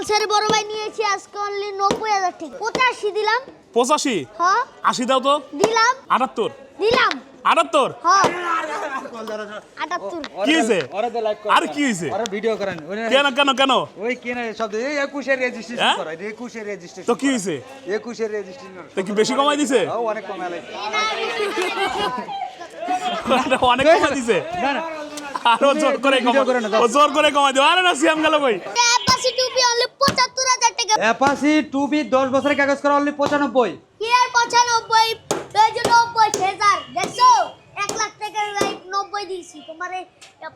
পালসারের বড় ভাই নিয়েছি আজকে অনলি নব্বই হাজার ঠিক পঁচাশি দিলাম? পঁচাশি? হ্যাঁ। আশি দাও তো। দিলাম। আটাত্তর? দিলাম। আটাত্তর? হ্যাঁ। আটাত্তর। কি হয়েছে আর কি হয়েছে ভিডিও করেন। কেন কেন কেন? ওই কেন সব এই রেজিস্ট্রেশন হ্যাঁ? করা একুশের রেজিস্ট্রেশন তো কি হয়েছে একুশের রেজিস্ট্রেশন তো কি বেশি কমাই দিছে? অনেক কমে লাগছে অনেক কমাই দিছে। না না। আরও জোর করে ভিডিও কমাই। জোর করে কমাই দিও। আরে না সিয়াম গেল কই? ক্যাপাসিটি অনলি পঁচাত্তর হাজার টাকা। অ্যাপাসি টু বি দশ বছরের কাগজ করা অনলি পঁচানব্বই। কি আর পঁচানব্বই এই যে দেখছ? এক লাখ টাকার লাইক নব্বই দিয়েছি। তোমার এই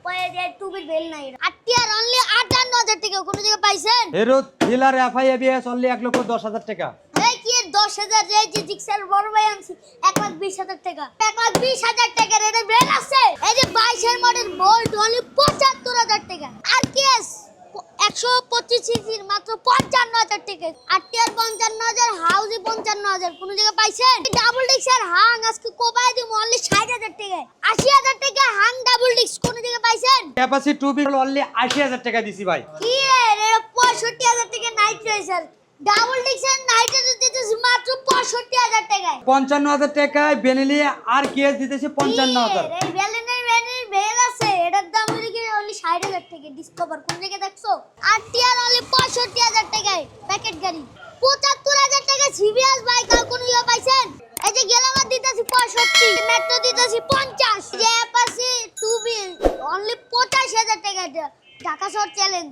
পয়ে যে বেল নাই আটটি আর অনলি আটান্ন হাজার টাকা কোনো জায়গায় পাইছেন? Hero thriller FI ABS only এক লক্ষ দশ হাজার টাকা। এই কি এর দশ হাজার এই যে জিক্সার বড় ভাই আনছি এক লাখ বিশ হাজার টাকা। এক লাখ বিশ হাজার টাকার এটা ব্রেন আছে? এই যে বাইশের মডেল বোল্ট অনলি পঁচাত্তর হাজার টাকা। আর কেস একশো পঁচিশ সিসির মাত্র পঞ্চান্ন হাজার টিকিট আটটিয়ার পঞ্চান্ন হাজার হাউজি পঞ্চান্ন হাজার। কোনো জায়গায় পাইছেন? ডাবল ডিক্স আর হাং আজকে কোপায় দিব অনলি ষাট হাজার টিকিট আশি হাজার টিকিট হাং ডাবল ডিক্স কোনো জায়গায় পাইছেন? ক্যাপাসি টু বি অনলি আশি হাজার টাকা দিছি ভাই। কি রে পঁয়ষট্টি হাজার টাকা নাইট রয়েছে ডাবল নাইট নাইটে দিতেছে মাত্র 65000 টাকায় 55000 টাকায় বেনেলি আর কেস দিতেছে 55000 ষাট হাজার থেকে ডিসকভার কোন জায়গায় দেখছ? আর টিয়ার অনলি পঁয়ষট্টি হাজার টাকায় প্যাকেট গাড়ি। পঁচাত্তর হাজার টাকা সিবিএস বাইক আর কোন ইয়ে পাইছেন? এই যে গেলামার দিতেছি পঁয়ষট্টি মেট্রো দিতেছি পঞ্চাশ। যে অ্যাপাসি টু বিল অনলি পঁচাশি হাজার টাকা। ঢাকা শহর চ্যালেঞ্জ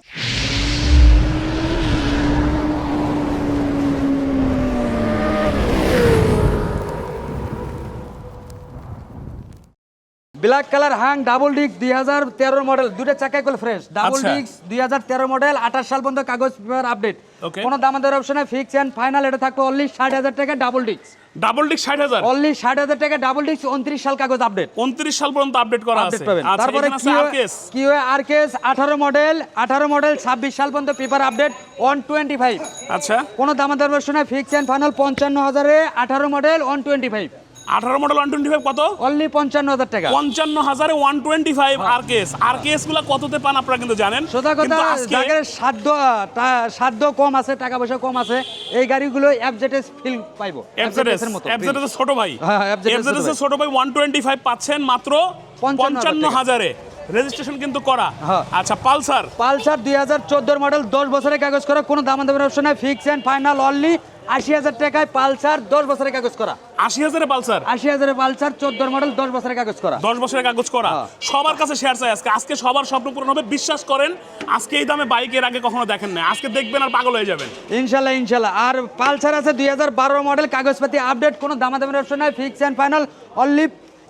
ব্ল্যাক কালার হাং ডাবল ডিস্ক দুই হাজার তেরো মডেল দুটো চাকাই কল ফ্রেশ ডাবল। ডিস্ক দুই হাজার তেরো মডেল আঠাশ সাল পর্যন্ত কাগজ পেপার আপডেট. কোনো দামাদের অপশনে ফিক্স এন্ড ফাইনাল এটা থাকবে অনলি ষাট হাজার টাকা ডাবল ডিস্ক ডাবল ডিক ষাট হাজার? অনলি ষাট হাজার টাকা ডাবল ডিস্ক উনত্রিশ সাল কাগজ আপডেট উনত্রিশ সাল পর্যন্ত আপডেট করা আপডেট আছে। পাবেন। আচ্ছা তারপরে এখানে আছে আরকেএস কি আর কেস আঠারো মডেল আঠারো মডেল ছাব্বিশ সাল পর্যন্ত paper update one twenty five আচ্ছা। কোনো দামাদার ভার্সনে ফিক্স এন্ড ফাইনাল পঞ্চান্ন হাজারে আঠারো মডেল ওয়ান টোয়েন্টি ফাইভ আঠারো মডেল ওয়ান টোয়েন্টি ফাইভ কত? অনলি পঞ্চান্ন হাজার টাকা। পঞ্চান্ন হাজারে ওয়ান টোয়েন্টি ফাইভ আরকেএস আরকেএসগুলা কততে পান আপনারা কিন্তু জানেন? সোজা কথা যাদের সাধ্য সাধ্য কম আছে টাকা পয়সা কম আছে এই গাড়িগুলো এফজেটেস ফিল পাইবো। এফজেডএস এফজেডএস ছোট ভাই। হ্যাঁ, হ্যাঁ, এফজেডএস ছোট ভাই। ওয়ান টোয়েন্টি ফাইভ পাচ্ছেন মাত্র পঞ্চান্ন হাজারে রেজিস্ট্রেশন কিন্তু করা। হ্যাঁ। আচ্ছা পালসার। পালসার দুই হাজার চোদ্দোর মডেল দশ বছরের কাগজ করা কোনো দাম দামের অপশন নাই। ফিক্স অ্যান্ড ফাইনাল অনলি আশি হাজার টাকায় পালসার দশ বছরের কাগজ করা। আশি হাজারে পালসার? আশি হাজারের পালসার চোদ্দোর মডেল দশ বছরের কাগজ করা। দশ বছরের কাগজ করা। হ্যাঁ। সবার কাছে শেয়ার চাই আজকে। আজকে সবার স্বপ্ন পূরণ হবে। বিশ্বাস করেন আজকে এই দামে বাইকের আগে কখনো দেখেন না আজকে দেখবেন আর পাগল হয়ে যাবেন। ইনশাল্লাহ ইনশাল্লাহ। আর পালসার আছে দুই হাজার বারো মডেল কাগজপাতি আপডেট কোনো দামাদামের অপশন নাই। ফিক্স অ্যান্ড ফাইনাল অনলি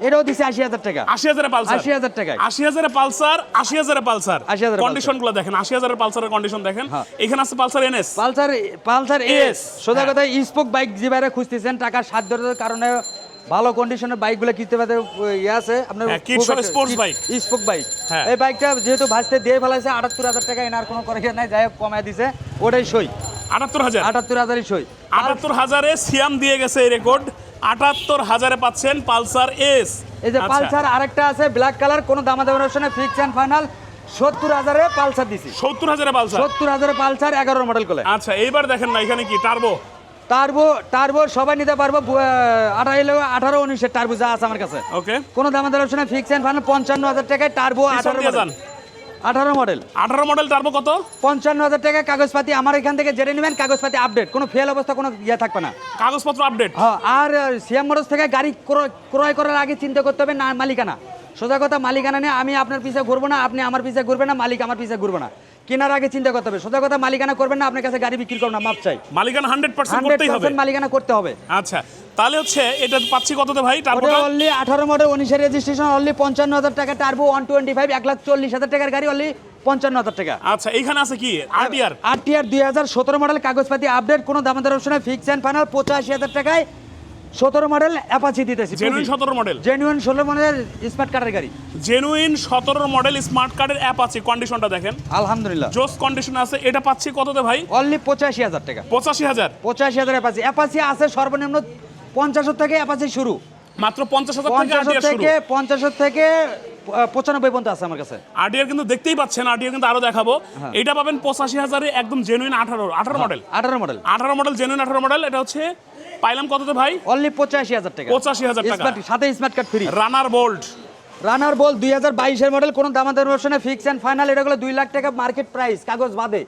এটাও দিছে আশি হাজার টাকা। আশি হাজারে পালসার। 80,000 টাকায়। আশি হাজারে পালসার আশি হাজারে পালসার। 80,000 এর কন্ডিশনগুলো দেখেন আশি হাজারের পালসারের কন্ডিশন দেখেন। হ্যাঁ। এখানে আছে Pulsar NS Pulsar Pulsar S, সোজা। কথা স্পোক বাইক যে বাইরে খুঁজতেছেন টাকার সাধ্যের কারণে ভালো কন্ডিশনের বাইকগুলো কিনতে পারতে ইয়ে আছে। আপনার sports bike। Spoke bike. এই বাইকটা যেহেতু ভাসতে দিয়ে ফেলাইছে আটাত্তর হাজার টাকা এনার কোনো করে নাই যাই হোক কমায় দিছে। ওটাই সই। আটাত্তর হাজার? আটাত্তর হাজারই সই। আটাত্তর হাজারে সিয়াম দিয়ে গেছে এই রেকর্ড আটাত্তর হাজারে পাচ্ছেন পালসার এস। এই যে আচ্ছা, পালসার আরেকটা আছে ব্ল্যাক কালার কোনো অপশনে ফিক্স অ্যান্ড ফাইনাল সত্তর হাজারে পালসার দিছি। সত্তর হাজারে পালসার? সত্তর হাজারে পালসার এগারো মডেল করে আচ্ছা এইবার দেখেন না এখানে কি টার্বো টার্বো টার্বো সবাই নিতে পারব আঠারো আঠারো উনিশের টার্বো যা আছে আমার কাছে। ওকে কোনো অপশনে ফিক্স অ্যান্ড ফাইনাল পঞ্চান্ন হাজার টাকায় টার্বো আঠারো আঠারো মডেল। আঠারো মডেল তারপর কত? পঞ্চান্ন হাজার টাকা কাগজপাতি। আমার এখান থেকে জেনে নেবেন কাগজপাতি আপডেট কোনো ফেল অবস্থা কোনো ইয়ে থাকবে না। কাগজপত্র আপডেট হ্যাঁ আর সিএম মোটরস থেকে গাড়ি ক্রয় ক্রয় করার আগে চিন্তা করতে হবে না মালিকানা। সোজা কথা মালিকানা নেই আমি আপনার পিছিয়ে ঘুরবো না আপনি আমার পিছিয়ে ঘুরবেন না মালিক আমার পিছিয়ে ঘুরবে না। কেনার আগে চিন্তা করতে হবে। সোজা কথা মালিকানা করবেন না আপনার কাছে গাড়ি বিক্রি করবেন না মাপ চাই। মালিকানা হান্ড্রেড পার্সেন্ট করতেই হবে। মালিকানা করতে হবে। আচ্ছা তাহলে হচ্ছে এটা পাচ্ছি কততে ভাই? টার্বোটা অনলি আঠারো মডেল উনিশের রেজিস্ট্রেশন অনলি পঞ্চান্ন হাজার টাকা টার্বো ওয়ান টোয়েন্টি ফাইভ এক লাখ চল্লিশ হাজার টাকার গাড়ি অনলি পঞ্চান্ন হাজার টাকা। আচ্ছা এইখানে আছে কি? আরটিআর আর টিআর দুই হাজার সতেরো মডেল কাগজপাতি আপডেট কোনো দামাদার অপশনে ফিক্স অ্যান্ড ফাইনাল পঁচাশি হাজার টাকায় সতেরো মডেল অ্যাপাচি দিতেছি। জেনুইন সতেরো মডেল। জেনুইন ষোলো মডেল স্মার্ট কার্ডের গাড়ি। জেনুইন সতেরো মডেল স্মার্ট কার্ডের অ্যাপ আছে কন্ডিশনটা দেখেন। আলহামদুলিল্লাহ। জোস কন্ডিশন আছে। এটা পাচ্ছি কততে ভাই? অনলি পঁচাশি হাজার টাকা। পঁচাশি হাজার। পঁচাশি হাজার অ্যাপাচি অ্যাপাচি আছে সর্বনিম্ন পঞ্চাশ থেকে অ্যাপাচি শুরু। মাত্র পঞ্চাশ হাজার পঞ্চাশ থেকে পঞ্চাশ থেকে পঁচানব্বই পর্যন্ত আছে আমার কাছে। আরটিআর কিন্তু দেখতেই পাচ্ছেন। আরটিআর কিন্তু আরও দেখাবো। হ্যাঁ। এটা পাবেন পঁচাশি হাজারে একদম জেনুইন আঠারো আঠারো মডেল আঠারো মডেল আঠারো মডেল জেনুইন আঠারো মডেল এটা হচ্ছে পাইলাম কততে ভাই? অনলি পঁচাশি হাজার টাকা। 85,000 টাকা। সাথে smart card free runner bolt runner bolt দুই হাজার বাইশের মডেল কোনো দামাদার মোশনে ফিক্স অ্যান্ড ফাইনাল এটা হলো দুই লাখ টাকা মার্কেট প্রাইস কাগজ বাদে।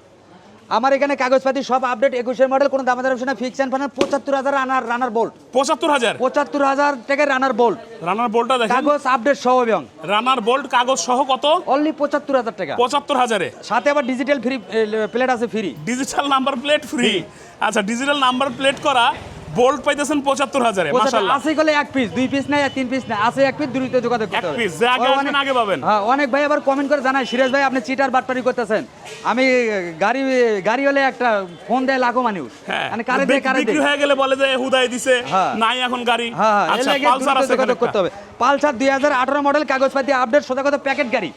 আমার এখানে কাগজপাতি সব আপডেট একুশের মডেল কোনো দামাদার মোশনে ফিক্স অ্যান্ড ফাইনাল পঁচাত্তর হাজার রানার রানার বোল্ট পঁচাত্তর হাজার? পঁচাত্তর হাজার টাকার রানার বোল্ট রানার বোল্টটা দেখেন। কাগজ আপডেট সহ এবং। রানার বোল্ট কাগজ সহ কত? অনলি পঁচাত্তর হাজার টাকা। পঁচাত্তর হাজারে। সাথে আবার ডিজিটাল ফ্রি প্লেট আছে free digital number plate free আচ্ছা ডিজিটাল নাম্বার প্লেট করা বোল্ট পাইতেছেন পঁচাত্তর হাজারে আছে গেলে এক পিস দুই পিস নাই আর তিন পিস নাই আছে এক পিস দ্রুত যোগাযোগ করতে এক হবে। piece, যে আগে আসবেন আগে পাবেন। হ্যাঁ অনেক ভাই আবার কমেন্ট করে জানায় সিরাজ ভাই আপনি চিটার বাটপারি করতেছেন। আমি গাড়ি গাড়ি হলে একটা ফোন দেয় লাখো মানুষ। হ্যাঁ মানে কারে দেয় কারে বিক্রি হয়ে গেলে বলে যে হুদাই দিছে হ্যাঁ। নাই এখন গাড়ি। হ্যাঁ আচ্ছা পালসার আছে করতে হবে। পালসার দুই হাজার আঠারো মডেল কাগজপাতি আপডেট সোজা কথা প্যাকেট গাড়ি।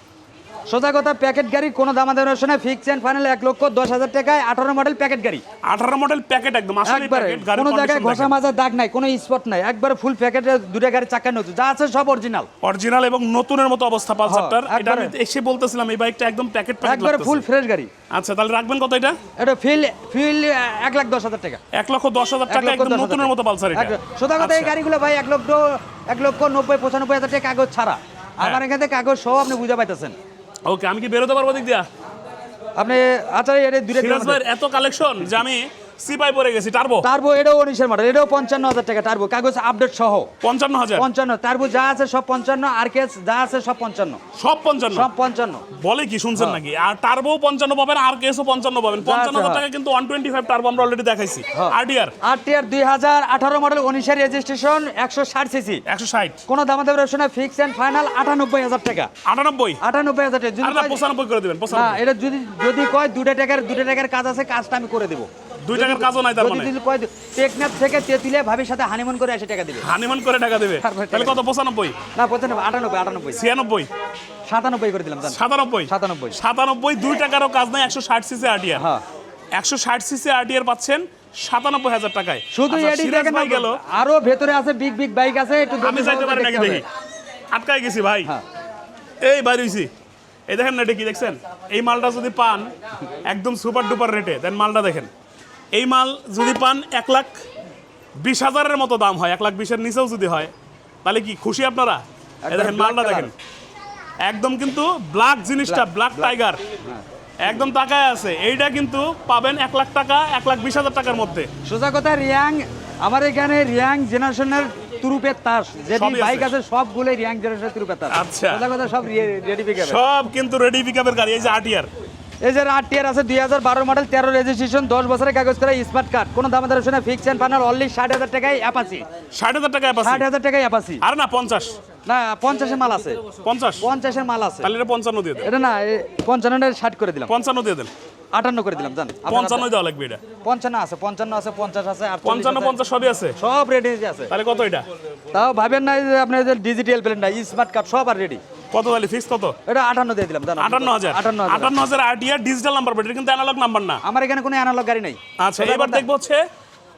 সোজা কথা প্যাকেট গাড়ি কোনো দামাদার শোনে ফিক্স অ্যান্ড ফাইনাল এক লক্ষ দশ হাজার টাকায় আঠারো মডেল প্যাকেট গাড়ি। আঠারো মডেল প্যাকেট একদম একবারে কোনো জায়গায় ঘষা কন্ডিশন মাজা দাগ নাই কোনো স্পট নাই একবারে ফুল প্যাকেটে দুটা গাড়ি চাকা নতুন যা আছে সব অরিজিনাল অরিজিনাল এবং নতুনের মতো অবস্থা পালসারটার হ্যাঁ, এটা আমি এসে বলতেছিলাম এই বাইকটা একদম প্যাকেট প্যাকেট একবারে ফুল ফ্রেশ গাড়ি। আচ্ছা তাহলে রাখবেন কত এটা? এটা ফিল ফিল এক লাখ দশ হাজার টাকা। এক লক্ষ দশ হাজার টাকা একদম নতুনের মতো পালসার এটা। এক- সোজা কথা এই আচ্ছা। গাড়িগুলো ভাই এক লক্ষ এক লক্ষ নব্বই পঁচানব্বই হাজার টাকা কাগজ ছাড়া। হ্যাঁ। আমার এখান থেকে কাগজ সহ আপনি বুঝে পাইতেছেন। ওকে আমি কি বেরোতে পারব দিক দিয়া? আপনি আচ্ছা এটা দুটো এত কালেকশন যে আমি সিপাই পরে গেছি টার্বো? টার্বো এটাও উনিশের মডেল এটাও পঞ্চান্ন হাজার টাকা টার্বো। কাগজ আপডেট সহ। পঞ্চান্ন হাজার পঞ্চান্ন টার্বো যা আছে সব পঞ্চান্ন আর কেস যা আছে সব পঞ্চান্ন। সব পঞ্চান্ন? সব পঞ্চান্ন। বলে কি শুনছেন নাকি? আর টার্বো পঞ্চান্ন পাবেন আর কেসও পঞ্চান্ন পাবেন। পঞ্চান্ন হাজার হ্যাঁ। টাকা কিন্তু ওয়ান টোয়েন্টি ফাইভ টার্বো আমরা অলরেডি দেখাইছি। হ্যাঁ। আরডিআর আর টিআর দুই হাজার আঠারো মডেল উনিশের রেজিস্ট্রেশন একশো ষাট সিসি একশো ষাট? কোনো দামাদামের অপশনে ফিক্স অ্যান্ড ফাইনাল আটানব্বই হাজার টাকা। আটানব্বই? আটানব্বই হাজার টাকা পঁচানব্বই করে দেবেন না এটা যদি যদি কয় দুটা টাকার দুটা টাকার কাজ আছে কাজটা আমি করে দেবো। দুই টাকার কাজও নাই তার মানে? কয় টেকনাফ থেকে তেতুলিয়া ভাবির সাথে হানিমুন করে এসে টাকা দিবে। হানিমান করে টাকা দেবে? তাহলে কত? পঁচানব্বই? না পঁচানব্বই আটানব্বই আটানব্বই। ছিয়ানব্বই? সাতানব্বই করে দিলাম জান। সাতানব্বই? সাতানব্বই। সাতানব্বই দুই টাকারও কাজ নাই একশো ষাট সিসি আরটিআর হ্যাঁ। একশো ষাট সিসি আরটিআর পাচ্ছেন সাতানব্বই হাজার টাকায়। শুধু আচ্ছা, এডি দেখেন গেল। আরও ভেতরে আছে বিগ বিগ বাইক আছে একটু আমি যাইতে পারি নাকি দেখি। আটকায় গেছি ভাই। হ্যাঁ। এই বাইরে হইছি। এই দেখেন না এটা কি দেখছেন? এই মালটা যদি পান একদম সুপার ডুপার রেটে দেন মালটা দেখেন। এই মাল যদি পান এক লাখ বিশ হাজারের মতো দাম হয় এক লাখ বিশের নিচেও যদি হয় তাহলে কি খুশি আপনারা? একদম দেখেন মালটা দেখেন। একদম কিন্তু ব্ল্যাক জিনিসটা ব্ল্যাক টাইগার। একদম টাকায় আছে। এইটা কিন্তু পাবেন এক লাখ টাকা এক লাখ বিশ হাজার টাকার মধ্যে। সোজা কথা রিয়াং আমার এখানে রিয়াং জেনারেশনের তুরুপের তাস। যেটি। বাইক আছে সবগুলোই রিয়াং জেনারেশনের তুরুপের তাস। আচ্ছা। সোজা কথা সব রেডি পিক সব কিন্তু রেডি পিকআপের গাড়ি এই যে আটিয়ার এই যে আট টিয়ার আছে দুই হাজার বারো মডেল তেরো রেজিস্ট্রেশন দশ বছরের কাগজ করা স্মার্ট কার্ড কোনো দাম শুনে ফিক্স অ্যান্ড ফাইনাল অনলি ষাট হাজার টাকায় অ্যাপাসি ষাট হাজার টাকায় ষাট হাজার টাকায় অ্যাপাসি আর না পঞ্চাশ। না পঞ্চাশের মাল আছে। পঞ্চাশ? পঞ্চাশের মাল আছে। তাহলে এটা পঞ্চান্ন দিয়ে এটা না পঞ্চান্ন ষাট করে দিলাম। পঞ্চান্ন দিয়ে দেন। আটান্ন করে দিলাম জান। পঞ্চান্ন দেওয়া লাগবে এটা। পঞ্চান্ন আছে পঞ্চান্ন আছে পঞ্চাশ আছে আর পঞ্চান্ন পঞ্চাশ সবই আছে? সব রেডি আছে। তাহলে কত এটা? তাও ভাবেন না যে আপনার ডিজিটাল প্লেন না স্মার্ট কার্ড সব আর রেডি কত তাহলে ফিক্স কত? এটা আটান্ন দিয়ে দিলাম জান। আটান্ন হাজার। আটান্ন আটান্ন হাজার আরটিআর ডিজিটাল নাম্বার এটা কিন্তু অ্যানালগ নাম্বার না। আমার এখানে কোনো অ্যানালগ গাড়ি নেই। আচ্ছা এবার দেখব হচ্ছে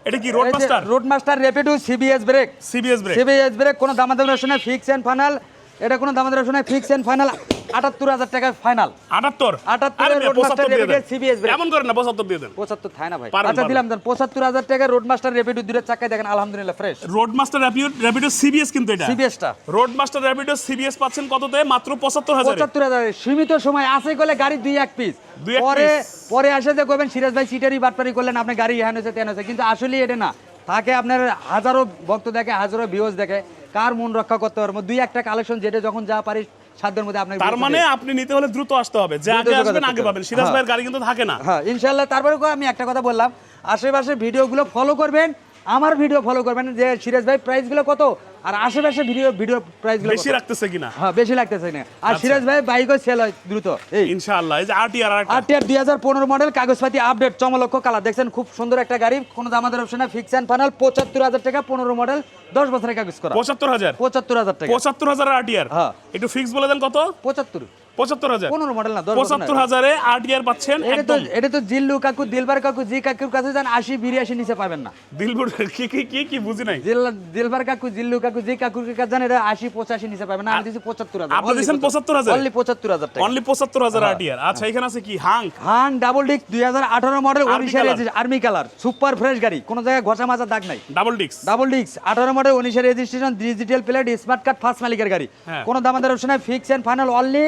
এটা কি road master road master Rapido CBS brake CBS brake CBS brake কোনো দামাদার শুনে ফিক্স এন্ড ফাইনাল এটা কোনো দামাদার শুনে ফিক্স এন্ড ফাইনাল আটাত্তর হাজার টাকা ফাইনাল আটাত্তর? আটাত্তর আরে এর মেয়ে, road master 75 দিয়ে দেন। Rapido CBS break. এমন করেন না পঁচাত্তর দিয়ে দেন। পঁচাত্তর থায় না ভাই। আচ্ছা দিলাম দেন পঁচাত্তর হাজার টাকা রোড মাস্টার রেপিডো দুটো চাকায় দেখেন আলহামদুলিল্লাহ fresh road master Rapido Rapido CBS কিন্তু এটা। সিবিএসটা রোড মাস্টার র্যাপিডো সিবিএস পাচ্ছেন কততে? মাত্র পঁচাত্তর হাজার। পঁচাত্তর হাজার। সীমিত সময় আছে গেলে গাড়ি দুই এক পিস পরে পরে আসে যে কবেন সিরাজ ভাই সিটারি বাটপারি করলেন আপনি গাড়ি হ্যান হয়েছে তেন হয়েছে। কিন্তু আসলে এটা না। তাকে আপনার হাজারো ভক্ত দেখে হাজারো ভিউজ দেখে। কার মন রক্ষা করতে পারব? দুই একটা কালেকশন যেটা যখন যা পারি সাধ্যের মধ্যে আপনাকে তার মানে আপনি নিতে হলে দ্রুত আসতে হবে। যে আগে আসবেন আগে পাবেন। সিরাজ হ্যাঁ। ভাইয়ের গাড়ি কিন্তু থাকে না। হ্যাঁ ইনশাআল্লাহ। তারপরে আমি একটা কথা বললাম। আশেপাশে ভিডিওগুলো ফলো করবেন। আমার ভিডিও ফলো করবেন যে সিরাজ ভাই প্রাইসগুলো কত? আর আশেপাশে ভিডিও ভিডিও প্রাইসগুলো বেশি রাখতেছে কিনা? হ্যাঁ বেশি লাগতেছে না আর সিরাজ ভাই বাইকও সেল হয় দ্রুত। এই। ইনশাআল্লাহ এই যে আরটিআর আর আর টিয়ার হাজার পনেরো মডেল কাগজপাতি আপডেট চমলক্ষ কালার দেখছেন খুব সুন্দর একটা গাড়ি কোনো দামাদের না। ফিক্স এন্ড ফাইনাল পঁচাত্তর হাজার টাকা পনেরো মডেল দশ বছরের কাগজ করা। পঁচাত্তর হাজার? পঁচাত্তর হাজার টাকা। পঁচাত্তর হাজার আরটিআর হ্যাঁ। একটু ফিক্স বলে দেন কত? পঁচাত্তর। পঁচাত্তর হাজার। পনেরো মডেল না দশ বছর না। পঁচাত্তর হাজারে আরটিআর পাচ্ছেন এটা তো এটা তো জিল্লু কাকু দিলবার কাকু জি কাকুর কাছে যান আশি বিরিয়াশি নিচে পাবেন না। দিলবুর কি কি কি কি বুঝি নাই। দিলবার কাকু জিল্লু কাকু জি কাকুর কাছে যান এটা আশি পঁচাশি নিচে পাবেন না। আমি দিচ্ছি পঁচাত্তর হাজার। আপনি দিচ্ছেন 75,000? অনলি পঁচাত্তর হাজার অনলি পঁচাত্তর হাজার আরটিআর আচ্ছা এখানে আছে কি? হাঙ্ক হাং ডাবল ডিস্ক দুই হাজার আঠারো মডেল উনিশের আর্মি কালার সুপার ফ্রেশ গাড়ি। কোনো জায়গায় ঘষা মাজা দাগ নাই। ডাবল ডিক্স ডাবল ডিস্ক আঠারো মডেল উনিশের registration digital plate smart card first মালিকের গাড়ি। হ্যাঁ। কোনো দামাদার option fix and final only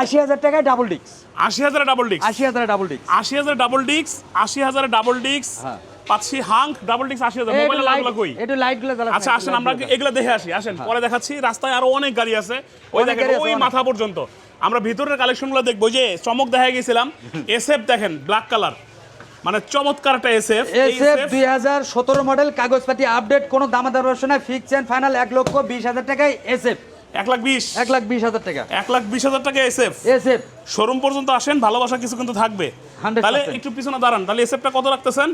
আশি হাজার টাকায় ডাবল ডিস্ক আশি হাজারে ডাবল ডিক্স আশি হাজার ডাবল ডিস্ক আশি হাজার ডাবল ডিক্স আশি হাজারে ডাবল ডিক্স হ্যাঁ। পাচ্ছি হাঙ্ক ডাবল ডিক্স আশি হাজার। মোবাইলে লাগল কই? একটু লাইটগুলো জ্বালা আচ্ছা আসেন আমরা এগুলো দেখে আসি আসেন। পরে দেখাচ্ছি রাস্তায় আরও অনেক গাড়ি আছে। ওই হ্যাঁ। দেখেন ওই মাথা পর্যন্ত। আমরা ভিতরের কালেকশনগুলো দেখব যে চমক দেখা গেছিলাম এসএফ দেখেন ব্ল্যাক কালার মানে চমৎকার একটা এসএফ এসএফ দুই হাজার সতেরো মডেল কাগজপাতি আপডেট কোনো দামাদার অপশন নাই। ফিক্স এন্ড ফাইনাল এক লক্ষ বিশ হাজার টাকায় এসএফ এক লাখ বিশ। এক লাখ বিশ হাজার টাকা। এক লাখ বিশ হাজার টাকা এসএফ এসএফ শোরুম পর্যন্ত আসেন ভালোবাসা কিছু কিন্তু থাকবে। 100% তাহলে একটু পিছনে দাঁড়ান তাহলে এসএফটা কত রাখতেছেন?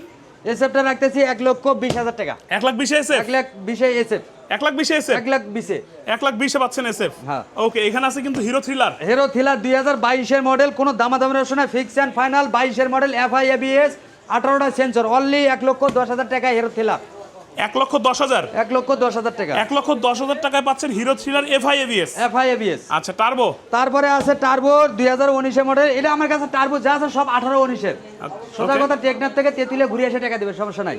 এসএফটা রাখতেছি এক লক্ষ বিশ হাজার টাকা। এক লাখ বিশে এসএফ এক লাখ বিশে এসএফ এক লাখ বিশে এসএফ এক লাখ বিশে। এক লাখ বিশে পাচ্ছেন এসএফ হ্যাঁ। ওকে এখানে আছে কিন্তু হিরো থ্রিলার হিরো থ্রিলার দুই হাজার বাইশের মডেল কোনো দামাদামের নাই ফিক্স অ্যান্ড ফাইনাল বাইশের মডেল এফআই এবিএস আঠারোটা সেন্সর অনলি এক লক্ষ দশ হাজার টাকা হিরো থ্রিলার এক লক্ষ দশ হাজার? এক লক্ষ দশ হাজার টাকা। এক লক্ষ দশ হাজার টাকায় পাচ্ছেন Hero thriller FI ABS FI ABS আচ্ছা টার্বো? তারপরে আছে টার্বো দুই হাজার উনিশের মডেল। এটা আমার কাছে টার্বো যা আছে সব আঠারো উনিশের। সোজা কথা টেকনার থেকে তেঁতুলে ঘুরে এসে টাকা দেবে সমস্যা নাই।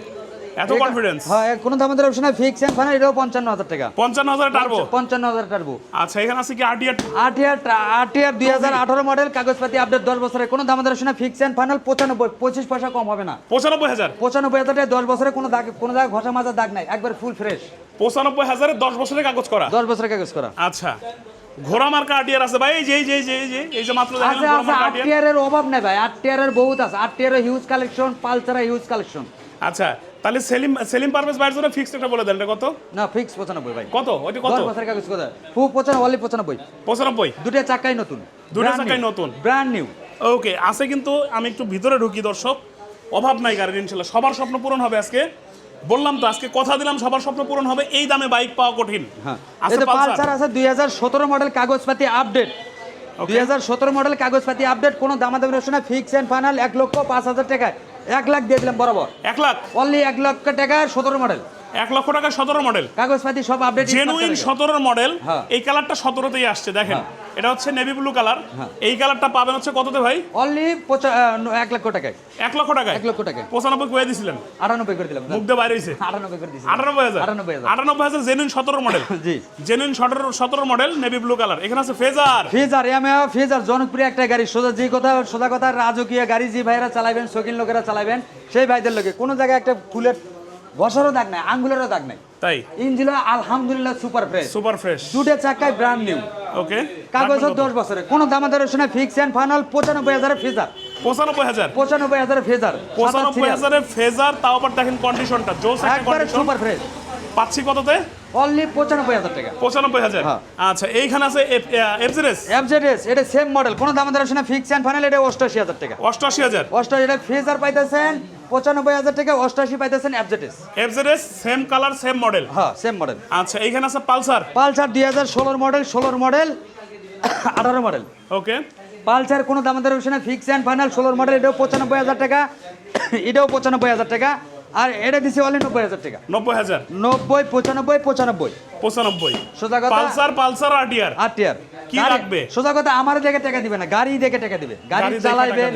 এত কনফিডেন্স হ্যাঁ কোনো দামাদার অপশন ফিক্স অ্যান্ড ফাইনাল এটাও পঞ্চান্ন হাজার টাকা। পঞ্চান্ন হাজার টার্বো পঞ্চান্ন হাজার টার্বো আচ্ছা এখানে আছে কি আরটিআর আটিয়ার আটিয়ার দুই হাজার আঠারো মডেল কাগজপাতি আপডেট দশ বছরের। কোনো দামাদার অপশন ফিক্স অ্যান্ড ফাইনাল পঁচানব্বই পঁচিশ পয়সা কম হবে না। পঁচানব্বই হাজার? পঁচানব্বই হাজার টাকা দশ বছরে কোনো দাগ কোনো জায়গায় ঘষা মাজার দাগ নাই একবার ফুল ফ্রেশ পঁচানব্বই হাজারে দশ বছরের কাগজ করা? দশ বছরের কাগজ করা। আচ্ছা ঘোড়া মার্কা আরটিআর আছে ভাই যে যে যে যে এই যে মাত্র আছে আছে মার্কা আরটিআর টিয়ারের অভাব নেই ভাই আট টিয়ারের বহুত আছে আট টিয়ারের হিউজ কালেকশন পালসারের হিউজ কালেকশন আচ্ছা তাহলে সেলিম সেলিম পারভেজ ভাইয়ের জন্য ফিক্সড একটা বলে দেন এটা কত? না ফিক্স পঁচানব্বই ভাই। কত? ওইটা কত? দশ বছরের কাগজ কোথায়? ফু পঁচানব্বই অনলি পঁচানব্বই। পঁচানব্বই? দুটো চাকাই নতুন। দুটো চাকাই নতুন। ব্র্যান্ড নিউ ওকে আছে কিন্তু আমি একটু ভিতরে ঢুকি দর্শক। অভাব নাই গাড়ির ইনশাল্লাহ। সবার স্বপ্ন পূরণ হবে আজকে। বললাম তো আজকে কথা দিলাম সবার স্বপ্ন পূরণ হবে। এই দামে বাইক পাওয়া কঠিন। হ্যাঁ। আছে পালসার? আছে দুই হাজার সতেরো মডেল কাগজপাতি আপডেট দুই হাজার সতেরো মডেল কাগজপাতি আপডেট কোনো দামাদামি রয়েছে না। ফিক্স অ্যান্ড ফাইনাল এক লক্ষ পাঁচ হাজার টাকায়। এক লাখ দিয়ে দিলাম বরাবর। এক লাখ? অনলি এক লক্ষ টাকা সতেরো মডেল এক লক্ষ টাকা সতেরো মডেল কাগজপাতি সব আপডেট জেনুইন সতেরো মডেল হ্যাঁ। এই কালারটা সতেরোতেই আসছে দেখেন। এটা হচ্ছে নেভি ব্লু কালার। এই কালারটা পাবেন হচ্ছে কততে ভাই? অনলি এক লক্ষ টাকায়। এক লক্ষ টাকায়? এক লক্ষ টাকায়। পঁচানব্বই কয়ে দিছিলেন। আটানব্বই করে দিলাম। দিয়ে বাইরে হয়েছে আটানব্বই করে দিচ্ছি আটানব্বই হাজার। আটানব্বই হাজার। আটানব্বই হাজার জেনুইন সতেরো মডেল জি। জেনুইন সতেরো সতেরো মডেল নেভি ব্লু কালার এখানে আছে ফেজার ফেজার এমএ ফেজার জনপ্রিয় একটা গাড়ি। সোজা যে কথা সোজা কথা রাজকীয় গাড়ি যে ভাইরা চালাবেন শৌখিন লোকেরা চালাবেন সেই ভাইদের লোকে। কোনো জায়গায় একটা ফুলের বসারও দাগ নাই আঙ্গুলেরও দাগ নাই। তাই? ইঞ্জিন আলহামদুলিল্লাহ সুপার ফ্রেশ। Super fresh. দুটো চাকায় ব্র্যান্ড নিউ ওকে কাগজ দশ বছরে কোনো দামাদার শুনে ফিক্স এন্ড ফাইনাল পঁচানব্বই হাজার ফেজার পঁচানব্বই হাজার। পঁচানব্বই হাজারের ফেজার পঁচানব্বই হাজারের ফেজার তাও আবার দেখেন কন্ডিশনটা জোস একবারে সুপার ফ্রেশ পাচ্ছি কততে? অনলি পঁচানব্বই হাজার টাকা। পঁচানব্বই হাজার। হ্যাঁ। আচ্ছা এইখানে আছে এফজেরেস এফজেডএস এটা সেম মডেল কোনো শোনা ফিক্স অ্যান্ড ফাইনাল এটা হাজার টাকা। অষ্টআশি হাজার। অষ্টাশি এটা ফেজার পাইতেছেন পঁচানব্বই হাজার টাকা অষ্টাশি পাইতেছেন FZS same colour same model হ্যাঁ সেম মডেল আচ্ছা এইখানে আছে পালসার পালসার দুই হাজার ষোলোর মডেল ষোলোর মডেল আঠারো মডেল ওকে পালসার কোনো দামাদার রয়েছে না ফিক্স অ্যান্ড ফাইনাল ষোলোর মডেল এটাও পঁচানব্বই হাজার টাকা। এটাও পঁচানব্বই হাজার টাকা। আর এটা দিছি অনলি নব্বই হাজার টাকা। নব্বই হাজার। নব্বই পঁচানব্বই পঁচানব্বই। পঁচানব্বই। সোজা কথা পালসার পালসার আরটিআর আট টিয়ার কি লাগবে? সোজা কথা আমার দেখে টাকা দিবে না গাড়ি দেখে টাকা দিবে। গাড়ি চালাইবেন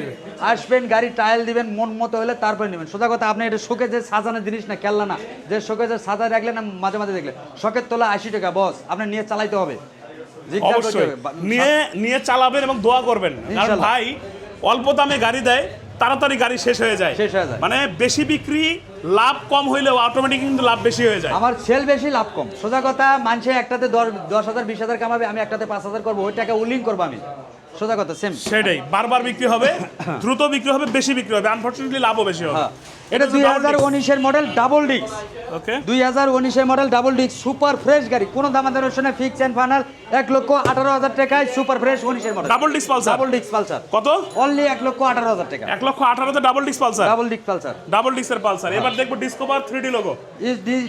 আসবেন গাড়ি টায়াল দিবেন মন মতো হলে তারপরে নেবেন। সোজা কথা আপনি এটা শোকে যে সাজানো জিনিস না খেলনা না। যে শোকে যে সাজা রাখলেন না মাঝে মাঝে দেখলেন শখের তোলা আশি টাকা বস আপনি নিয়ে চালাইতে হবে। অবশ্যই। নিয়ে নিয়ে চালাবেন এবং দোয়া করবেন। কারণ ভাই অল্প দামে গাড়ি দেয় তাড়াতাড়ি গাড়ি শেষ হয়ে যায়। শেষ হয়ে যায়। মানে বেশি বিক্রি লাভ কম হইলেও অটোমেটিক কিন্তু লাভ বেশি হয়ে যায়। আমার সেল বেশি লাভ কম। সোজা কথা মানুষে একটাতে দশ দশ হাজার বিশ হাজার কামাবে আমি একটাতে পাঁচ হাজার করব ওই টাকা উইলিং করব আমি। সোজা কথা সেম সেটাই বারবার বিক্রি হবে দ্রুত বিক্রি হবে বেশি বিক্রি হবে আনফরচুনেটলি লাভও বেশি হবে। হ্যাঁ। এটা দুই হাজার উনিশের মডেল ডাবল ডিক্স ওকে দুই হাজার উনিশের মডেল ডাবল ডিক্স সুপার ফ্রেশ গাড়ি। কোনো দামাদার ওখানে ফিক্স অ্যান্ড ফাইনাল এক লক্ষ আঠারো হাজার টাকায় সুপার ফ্রেশ উনিশের model double disc Pulsar double ডিক্স পালসার কত? অনলি এক লক্ষ আঠারো হাজার টাকা। এক লক্ষ আঠারোতে ডাবল ডিস্ক পালসার ডাবল ডিক্স পালসার ডাবল ডিস্কের পালসার এবার দেখব Discover three D logo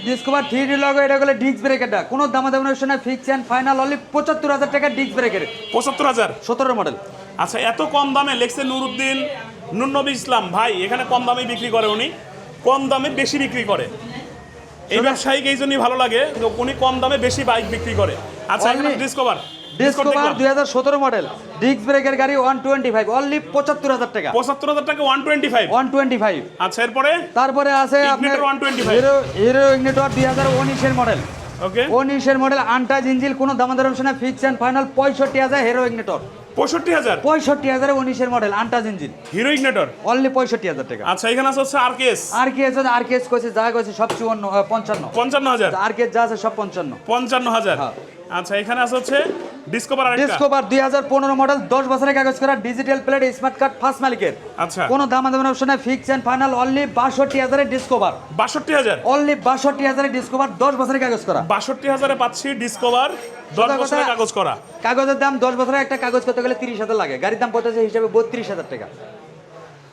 Discover three D logo এটা হলো ডিস্ক ব্রেকারটা কোনো দামাদার ওখানে ফিক্স অ্যান্ড ফাইনাল অনলি পঁচাত্তর হাজার টাকা ডিস্ক ব্রেকের পঁচাত্তর হাজার? সতেরো মডেল আচ্ছা এত কম দামে লেখছে নুরুদ্দিন নুরনবী ইসলাম ভাই এখানে কম দামে বিক্রি করে উনি। কম দামে বেশি বিক্রি করে। এই ব্যবসায়িক এই জন্যই ভালো লাগে যে উনি কম দামে বেশি বাইক বিক্রি করে। আচ্ছা এখানে ডিসকভার ডিসকভার দুই হাজার সতেরো মডেল ডিস্ক ব্রেকের গাড়ি ওয়ান টোয়েন্টি ফাইভ অনলি পঁচাত্তর হাজার টাকা। পঁচাত্তর হাজার টাকা one twenty five one twenty five আচ্ছা এরপরে? তারপরে আছে আপনার Igniter 125 হিরো হিরো ইগনিটর দুই হাজার উনিশের মডেল ওকে উনিশের মডেল আন্টাজ ইঞ্জিল কোনো দামাদার অপশনে ফিক্স অ্যান্ড ফাইনাল পঁয়ষট্টি হাজার হিরো ইগনিটর পঁয়ষট্টি হাজার? পঁয়ষট্টি হাজার উনিশের মডেল আন্টাজ ইঞ্জিন। Hero Ignitor? অনলি পঁয়ষট্টি হাজার টাকা। আচ্ছা এখানে আছে হচ্ছে আর আরকেএস আর কি আছে আরকেএস কইছে যা কইছে সব চুয়ান্ন পঞ্চান্ন। পঞ্চান্ন হাজার? আরকেএস যা আছে সব পঞ্চান্ন। পঞ্চান্ন হাজার? হ্যাঁ। আচ্ছা এখানে আছে হচ্ছে ডিসকভার আরেকটা। ডিসকভার দুই হাজার পনেরো মডেল দশ বছরের কাগজ করা digital plate smart card first মালিকের। আচ্ছা। কোনো দামাদামের অপশনে ফিক্স অ্যান্ড ফাইনাল অনলি বাষট্টি হাজারের ডিসকভার বাষট্টি হাজার? অনলি বাষট্টি হাজারের ডিসকভার দশ বছরের কাগজ করা। বাষট্টি হাজারে পাচ্ছি ডিসকভার দশ সোজা বছরের কাগজ করা। কাগজের দাম দশ বছরের একটা কাগজ করতে গেলে তিরিশ হাজার লাগে। গাড়ির দাম পড়তেছে হিসাবে বত্রিশ হাজার টাকা।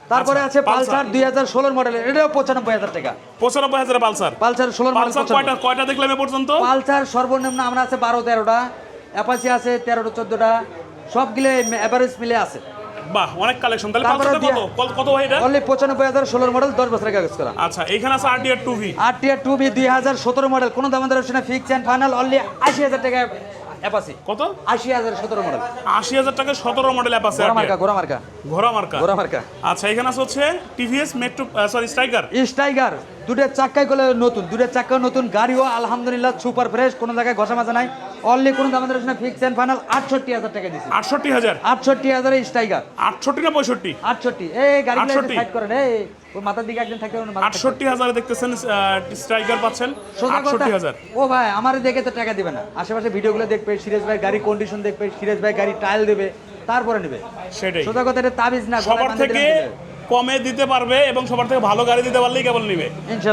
তারপরে আচ্ছা, আছে পালসার। পালসার দুই হাজার ষোলোর মডেল এটাও পঁচানব্বই হাজার টাকা। পঁচানব্বই হাজারে পালসার? পালসার ষোলোর মডেল পালসার কয়টা কয়টা দেখলাম এ পর্যন্ত? পালসার সর্বনিম্ন আমরা আছে বারো তেরোটা। অ্যাপাচি আছে তেরোটা চোদ্দোটা। সবগুলো অ্যাভারেজ মিলে আছে। বাহ অনেক কালেকশন তাহলে পালসারটা কত? কত- কত ভাই এটা? অনলি পঁচানব্বই হাজার ষোলোর মডেল দশ বছরের কাগজ করা। আচ্ছা এখানে আছে আরটিআর টু ভি আর টিয়ার টু বি দুই হাজার সতেরো মডেল কোনো দাম অপশনে ফিক্স অ্যান্ড ফাইনাল অনলি আশি হাজার টাকা অ্যাপাচি কত? আশি হাজার সতেরো মডেল আশি হাজার টাকা সতেরো মডেল অ্যাপ ঘোড়া মার্কা ঘোড়া মার্কা। ঘোড়া মার্কা। ঘোড়া মার্কা। আচ্ছা এখানে আছে হচ্ছে টিভিএস মেট্রো সরি স্ট্রাইকার স্টাইগার দুটো চাক্কাই গুলো নতুন দুটো চাক্কা নতুন গাড়িও আলহামদুলিল্লাহ সুপার ফ্রেশ কোনো জায়গায় ঘষা মাজা নাই। অনলি কোনো দাম আমাদের এখানে ফিক্স অ্যান্ড ফাইনাল আটষট্টি হাজার টাকা দিচ্ছি আটষট্টি হাজার? আটষট্টি হাজার স্টাইগার আটষট্টি না পঁয়ষট্টি? আটষট্টি। এই 68 সাইড করেন এই। ওই মাথার দিকে একজন থাকতে হবে না, মাথার দিকে। আটষট্টি হাজারে দেখতেছেন স্ট্রাইকার পাচ্ছেন আটষট্টি হাজার। ও ভাই আমার দেখে তো টাকা দিবে না। আশেপাশে ভিডিওগুলো দেখবে সিরাজ ভাই গাড়ি কন্ডিশন দেখবে সিরাজ ভাই গাড়ি টাইল দেবে তারপরে নেবে। সেটাই। সোজা কথা এটা তাবিজ না সবার থেকে কমে দিতে পারবে এবং সবার থেকে ভালো গাড়ি দিতে পারলেই কেবল নিবে।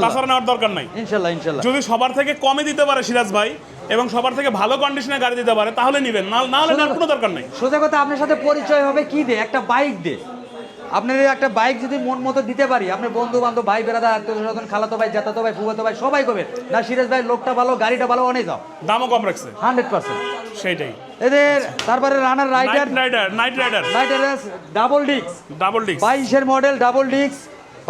তাছাড়া নেওয়ার দরকার নাই। ইনশাল্লাহ ইনশাল্লাহ। যদি সবার থেকে কমে দিতে পারে সিরাজ ভাই এবং সবার থেকে ভালো কন্ডিশনে গাড়ি দিতে পারে তাহলে নিবেন। না হলে কোনো দরকার নাই। সোজা কথা আপনার সাথে পরিচয় হবে কি দে একটা বাইক দে আপনার একটা বাইক যদি মন মতো দিতে পারি আপনার বন্ধু বান্ধব ভাই বেড়াদা আত্মীয় স্বজন খালাতো ভাই জাতাতো ভাই ফুবাতো ভাই সবাই করবে না সিরাজ ভাই লোকটা ভালো গাড়িটা ভালো অনেক যাও দামও কম রাখছে। Hundred percent. সেটাই এদের তারপরে Runner Rider Knight Rider Knight Rider Rider double ডিক্স ডাবল ডিস্ক বাইশের মডেল ডাবল ডিক্স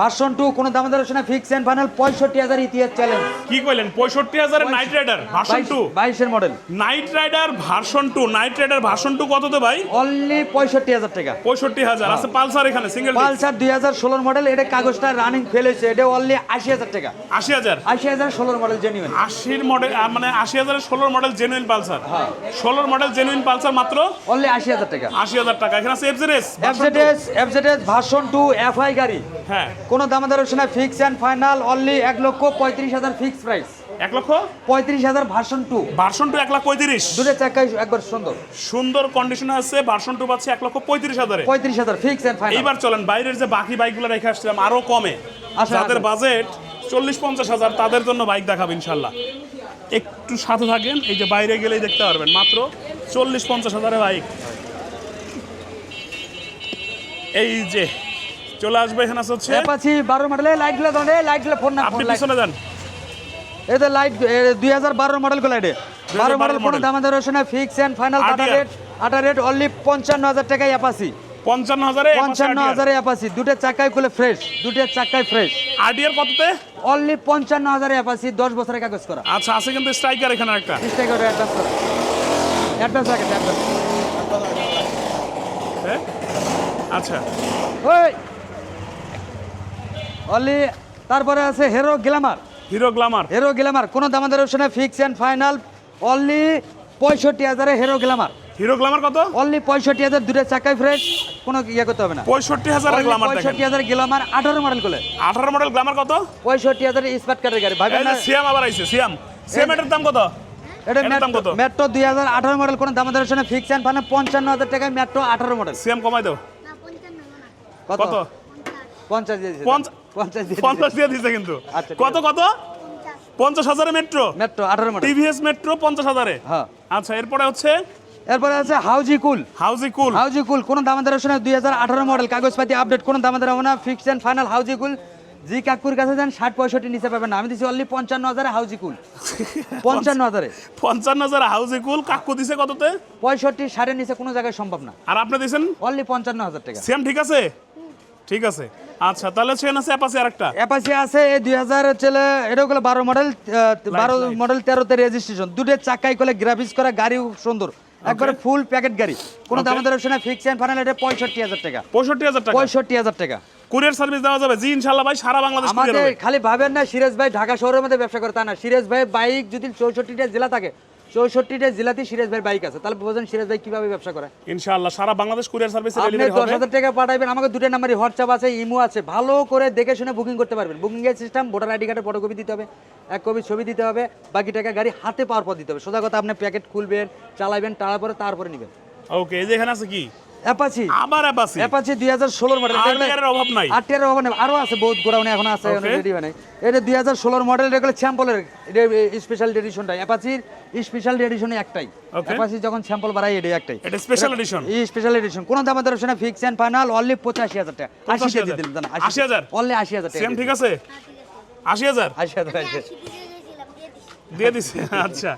ভার্সন টু কোনো দাম দর না ফিক্স এন্ড ফাইনাল পঁয়ষট্টি হাজার ইতিহাস চ্যালেঞ্জ কি কইলেন? পঁয়ষট্টি হাজারের নাইট রাইডার ভার্সন টু বাইশের model Knight Rider version two Knight Rider version two কত তো ভাই? অনলি পঁয়ষট্টি হাজার টাকা। পঁয়ষট্টি হাজার। আছে পালসার এখানে সিঙ্গেল পালসার দুই হাজার ষোলোর মডেল এটা কাগজটা রানিং ফেল হয়েছে এটা অনলি আশি হাজার টাকা। আশি হাজার? আশি হাজার ষোলোর মডেল জেনুইন আশির মডেল মানে আশি হাজারের ষোলোর মডেল জেনুইন পালসার। হ্যাঁ। ষোলোর মডেল জেনুইন পালসার মাত্র? অনলি আশি হাজার টাকা। আশি হাজার টাকা। এখানে আছে FZS FZS FZS version two FI গাড়ি। হ্যাঁ। কোনো দামাদার না ফিক্স অ্যান্ড ফাইনাল অনলি এক লক্ষ পঁয়ত্রিশ হাজার ফিক্স প্রাইস এক লক্ষ? পঁয়ত্রিশ হাজার ভার্সন টু ভার্সন টু এক লাখ পঁয়ত্রিশ। দুটো চাকাই একবার সুন্দর। সুন্দর কন্ডিশনে আছে ভার্সন টু পাচ্ছে এক লক্ষ পঁয়ত্রিশ হাজারে। পঁয়ত্রিশ হাজার ফিক্স অ্যান্ড ফাইনাল এবার চলেন বাইরের যে বাকি বাইকগুলো রেখে আসছিলাম আরও কমে। যাদের। বাজেট চল্লিশ পঞ্চাশ হাজার তাদের জন্য বাইক দেখাবো ইনশাল্লাহ। একটু সাথে থাকেন এই যে বাইরে গেলেই দেখতে পারবেন মাত্র চল্লিশ পঞ্চাশ হাজারের বাইক এই যে চলে আসবে এখানে হচ্ছে অ্যাপাচি বারো মডেলে লাইটগুলো ধরে লাইটগুলো ফোন না আপনি পিছনে যান। এতে লাইট দুই হাজার বারো মডেলগুলো এটা। বারো মডেল কোনো model। দামাদার না ফিক্স অ্যান্ড ফাইনাল আটা রেট আটা রেট অনলি পঞ্চান্ন হাজার টাকায় অ্যাপাচি। পঞ্চান্ন হাজারে পঞ্চান্ন হাজারে অ্যাপাচি। দুটো চাকায় খুলে ফ্রেশ দুটো চাকায় ফ্রেশ আরডিআর কততে? অনলি পঞ্চান্ন হাজারে অ্যাপাচি দশ বছরের কাগজ করা। আচ্ছা আছে কিন্তু স্ট্রাইকার এখানে একটা। চেষ্টা করে অ্যাডভান্স করা। অ্যাডভান্স রাখেন অ্যাডভান্স হ্যাঁ? আচ্ছা। ওই! অনলি তারপরে আছে Hero glamour Hero glamour Hero glamour কোনো দামাদার অপশনে ফিক্স অ্যান্ড ফাইনাল অনলি পঁয়ষট্টি হাজারে হেরো গ্ল্যামার হিরো গ্লামার কত? অনলি পঁয়ষট্টি হাজার দুটো চাকায় ফ্রেশ কোনো ইয়ে করতে হবে না। পঁয়ষট্টি হাজার পঁয়ষট্টি হাজার গ্ল্যামার আঠারো মডেল করে আঠারো মডেল গ্লামার কত? পঁয়ষট্টি হাজার স্মার্ট কার্ডের গাড়ি যে সিয়াম আবার আইছে সিয়াম সিয়াম এটার দাম কত? এটা দাম কত? মেট্রো দুই হাজার আঠারো মডেল কোনো দামাদার অপশনে ফিক্স অ্যান্ড ফাইনাল পঞ্চান্ন হাজার টাকায় মেট্রো আঠারো মডেল সিয়াম কমাই দাও। কত? পঞ্চাশ দিয়ে দিছে পঞ্চাশ পঞ্চাশ দিয়ে দিছে কিন্তু। কত কত? পঞ্চাশ হাজারে মেট্রো মেট্রো আঠারো মডেল টিভিএস মেট্রো পঞ্চাশ হাজারে। হ্যাঁ। আচ্ছা এরপরে হচ্ছে? এরপরে আছে হাউজি কুল। হাউজি কুল। হাউজি কুল কোনো শুনে দুই হাজার আঠারো মডেল কাগজপাতি আপডেট কোনো না। অ্যান্ড ফাইনাল হাউজি কুল। জি কাকুর কাছে যান ষাট পঁয়ষট্টি নিচে পাবেন না। আমি অনলি পঞ্চান্ন হাজারে হাউজি কুল। পঞ্চান্ন হাজারে। পঞ্চান্ন হাজার হাউজি কুল কাকু দিছে কততে? পঁয়ষট্টি ষাটের নিচে কোনো জায়গায় সম্ভব না। আর আপনি অনলি পঞ্চান্ন হাজার টাকা। সেম ঠিক আছে? ঠিক আছে। আচ্ছা তাহলে সেন আছে অ্যাপাসি আরেকটা। অ্যাপাসি আছে এই দুই হাজার চলে এটা হলো বারো মডেল বারো light. মডেল তেরোতে রেজিস্ট্রেশন দুটো চাকাই করে গ্রাফিক্স করা গাড়িও সুন্দর। একবারে ফুল প্যাকেট গাড়ি। কোনো Okay. দামাদার শুনে ফিক্স অ্যান্ড ফাইনাল এটা পঁয়ষট্টি হাজার টাকা। পঁয়ষট্টি হাজার টাকা? পঁয়ষট্টি হাজার টাকা। কুরিয়ার সার্ভিস দেওয়া যাবে। জি ইনশাল্লাহ ভাই সারা বাংলাদেশ কুরিয়ার আমাদের খালি ভাবেন না সিরাজ ভাই ঢাকা শহরের মধ্যে ব্যবসা করে তা না। সিরাজ ভাই বাইক যদি চৌষট্টিটা জেলা থাকে চৌষট্টিটা জেলাতে সিরাজ ভাই বাইক আছে। তাহলে বোঝেন সিরাজ ভাই কীভাবে ব্যবসা করে? ইনশাআল্লাহ সারা বাংলাদেশ কুরিয়ার সার্ভিস আপনি ডেলিভারি দশ হাজার টাকা পাঠাবেন আমাকে দুটো নাম্বারই হোয়াটসঅ্যাপ আছে ইমো আছে ভালো করে দেখে শুনে বুকিং করতে পারবেন। বুকিং এর সিস্টেম ভোটার আইডি কার্ডের ফটোকপি দিতে হবে এক কপি ছবি দিতে হবে বাকি টাকা গাড়ি হাতে পাওয়ার পর দিতে হবে। সোজা কথা আপনি প্যাকেট খুলবেন চালাবেন তারপরে তারপরে নেবেন। ওকে এই যে এখানে আছে কি? অ্যাপাচি। Apache Apache. হাজার ষোলোর মডেল আরটিআর এর অভাব নাই। আটের অভাব নেই। আরও আছে বহুত গোড়াউনে এখন আছে. রেডি নাই। এটা দুই হাজার ষোলোর মডেল এগুলো স্যাম্পলের স্পেশাল এডিশনটা অ্যাপাচির স্পেশাল এডিশনে একটাই. অ্যাপাচি যখন স্যাম্পল বাড়াই এটা একটাই। এটা স্পেশাল এডিশন এই স্পেশাল এডিশন কোন দামে দর না ফিক্স এন্ড ফাইনাল অনলি পঁচাশি হাজার টাকা। আশি 85,000 দিয়ে দিলাম জানা 80,000 অনলি আশি হাজার টাকা সেম ঠিক আছে? আশি হাজার আশি হাজার। দিয়ে দিছে আচ্ছা।